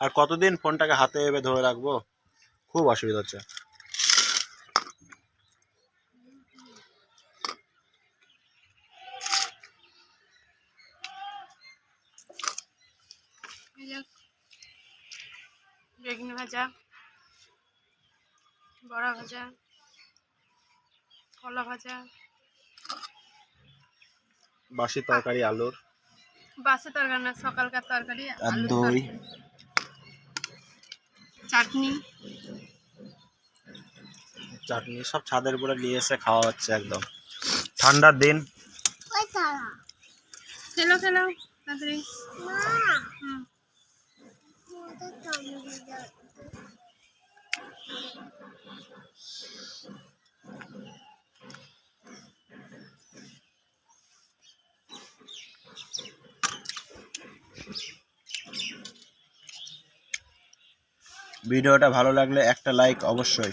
আর কতদিন ফোনটাকে হাতে এভাবে ধরে রাখব? খুব অসুবিধা হচ্ছে। বেগুন ভাজা বড়া ভাজা কলা ভাজা। বাসি তরকারি আলুর। বাসি তরকারি না সকালকার তরকারি আর আলুর দই। চাটনি। চাটনি সব ছাদের উপরে নিয়ে এসে খাওয়া হচ্ছে একদম। ঠান্ডার দিন। খেলো খেলো তাড়াতাড়ি। হুম। ভিডিওটা ভালো লাগলে একটা লাইক অবশ্যই।